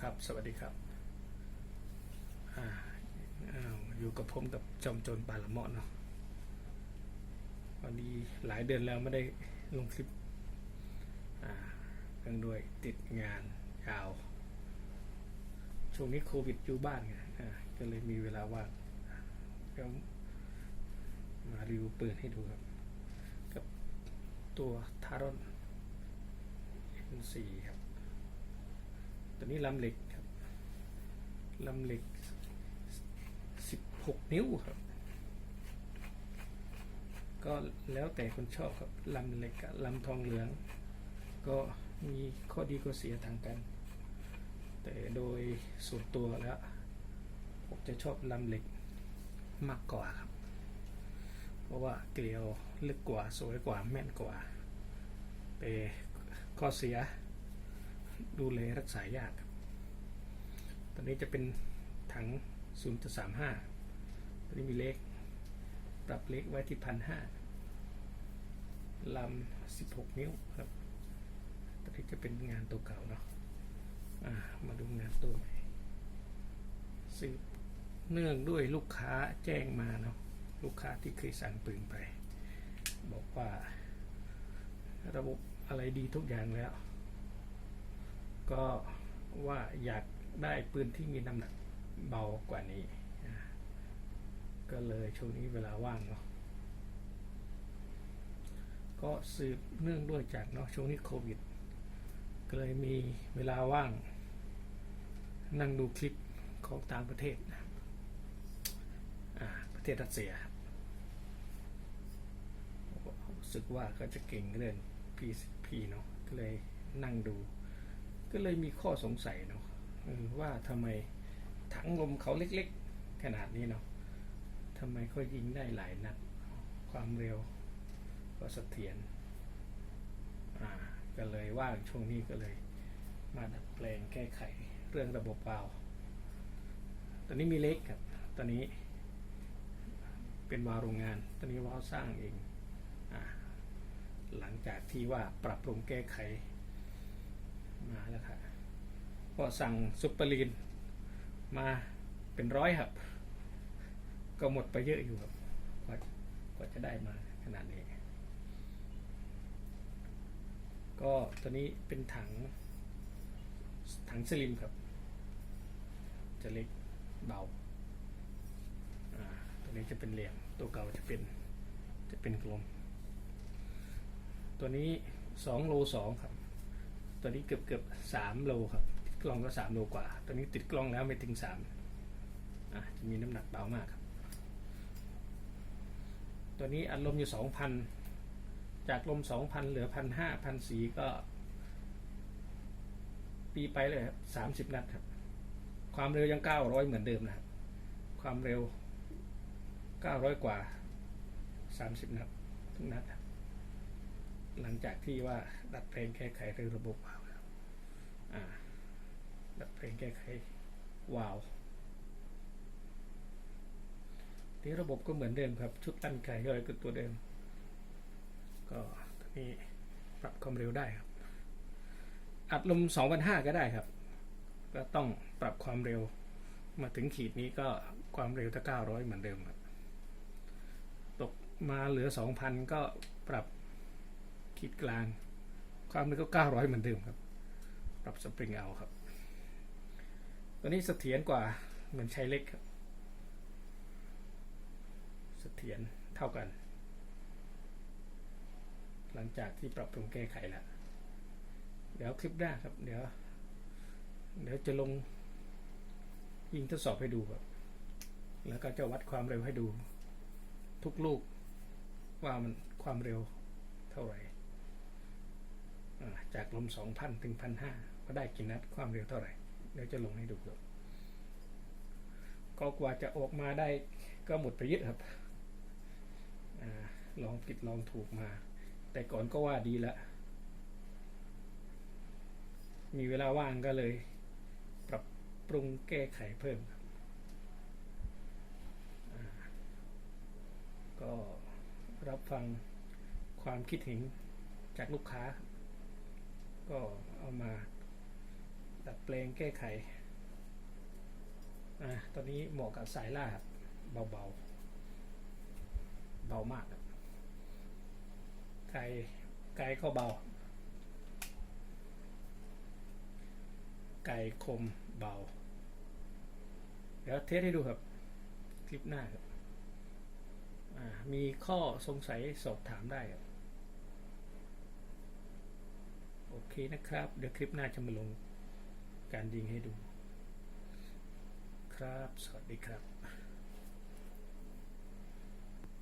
ครับ สวัสดีครับอ่าอยู่กับผมกับจอมโจรปาละเมาะเนาะวันนี้หลายเดือนแล้วไม่ได้ลงคลิปอ่าเนื่องด้วยติดงานยาว ช่วงนี้โควิดอยู่บ้านไงอ่าก็เลยมีเวลาว่างเดี๋ยวมารีวิวปืนให้ดูครับ กับตัวทารอน N4 ครับ ตัวนี้ลำเหล็กครับลำเหล็ก 16 นิ้วครับ ก็แล้วแต่คนชอบครับลำเหล็กกับลำทองเหลือง ก็มีข้อดีข้อเสียต่างกัน แต่โดยส่วนตัวแล้วผมจะชอบลำเหล็กมากกว่าครับ เพราะว่าเกลียวลึกกว่าสวยกว่าแม่นกว่าแต่ข้อเสีย ดูแลรักษายากครับตอนนี้จะเป็นถัง 0.35ตัวนี้มีเล็ก ปรับเล็กไว้ที่พันห้าลำ 16 นิ้วครับตอนนี้จะเป็นงานตัวเก่าเนาะอ่ามาดูงานตัวใหม่ซึ่งเนื่องด้วยลูกค้าแจ้งมาเนาะลูกค้าที่เคยสั่งปืนไป บอกว่าระบบอะไรดีทุกอย่างแล้ว ก็ว่าอยากได้ปืนที่มีน้ำหนักเบากว่านี้ ก็เลยช่วงนี้เวลาว่างเนาะก็สืบเนื่องด้วยจากเนาะช่วงนี้โควิด ก็เลยมีเวลาว่าง นั่งดูคลิปของต่างประเทศอ่าประเทศรัสเซียรู้สึกว่าก็จะเก่งเรื่อง P10P เนาะก็เลยนั่งดู ก็เลยมีข้อสงสัยเนาะว่าทำไมถังลมเขาเล็กๆ ขนาดนี้เนาะทำไมเขายิงได้หลายนัด ความเร็วก็เสถียรอ่าก็เลยว่าช่วงนี้ก็เลยมาดัดแปลงแก้ไขเรื่องระบบวาล์วตอนนี้มีเล็กครับ ตอนนี้ เป็นวาโรงงาน ตอนนี้วาสร้างเองอหลังจากที่ว่าปรับปรุงแก้ไข มาแล้วครับก็สั่งซุปเปอร์ลีนมาเป็นร้อยครับ ก็หมดไปเยอะอยู่ครับกว่ากว่าจะได้มาขนาดนี้ ก็ตัวนี้เป็นถัง ถังสลิมครับ จะเล็กเบาอ่าตัวนี้จะเป็นเหลี่ยมตัวเก่าจะเป็นจะเป็นกลม ตัวนี้สองโลสองครับ ตัวนี้เกือบเกือบสามโลครับกล้องก็สามโลกว่าตัวนี้ติดกล้องแล้วไม่ถึงสามอะจะมีน้ำหนักเบามากครับตัวนี้อัดลมอยู่สองพันจากลมสองพันเหลือพันห้าพันสีก็ ปีไปเลยครับสามสิบนัดครับ ความเร็วยังเก้าร้อยเหมือนเดิมนะครับ ความเร็วเก้าร้อยกว่าสามสิบนัดทุกนัดครับ หลังจากที่ว่าดัดแปลงแก้ไขเรื่องระบบวาล์วแล้วอ่าดัดแปลงแก้ไขวาล์วที่ระบบก็เหมือนเดิมครับ ชุดตั้นไก่ก็เลยคือตัวเดิม ก็ตอนนี้ปรับความเร็วได้ครับ อัดลม2,500ก็ได้ครับ ก็ต้องปรับความเร็วมาถึงขีดนี้ก็ความเร็วถ้า900 เหมือนเดิมครับตกมาเหลือ 2,000 ก็ปรับ ขีดกลาง ความเร็วก็900เหมือนเดิมครับ ปรับสปริงเอาครับ ตัวนี้เสถียรกว่าเหมือนใช้เล็กครับ เสถียรเท่ากัน หลังจากที่ปรับปรุงแก้ไขแล้ว เดี๋ยวคลิปหน้าครับ เดี๋ยว เดี๋ยวจะลงยิงทดสอบให้ดูครับ แล้วก็จะวัดความเร็วให้ดูทุกลูกว่ามันความเร็วเท่าไหร่ จากลมสองพันถึงพันห้าก็ได้กี่นัดความเร็วเท่าไหร่ เดี๋ยวจะลงให้ดูครับก็กว่าจะออกมาได้ก็หมดไปเยอะครับอลองผิดลองถูกมา แต่ก่อนก็ว่าดีล้วมีเวลาว่างก็เลย ปรับปรุงแก้ไขเพิ่มครับก็รับฟังความคิดเห็นจากลูกค้า ก็เอามาดัดแปลงแก้ไขอะตอนนี้เหมาะกับสายล่าครับเบาๆ เบามากไกลไกลก็เบา ไกลคมเบา เดี๋ยวเทสให้ดูครับ คลิปหน้าครับมีข้อสงสัยสอบถามได้ครับ โอเค นะครับ เดี๋ยวคลิปหน้าจะมาลงการยิงให้ดู ครับ สวัสดีครับ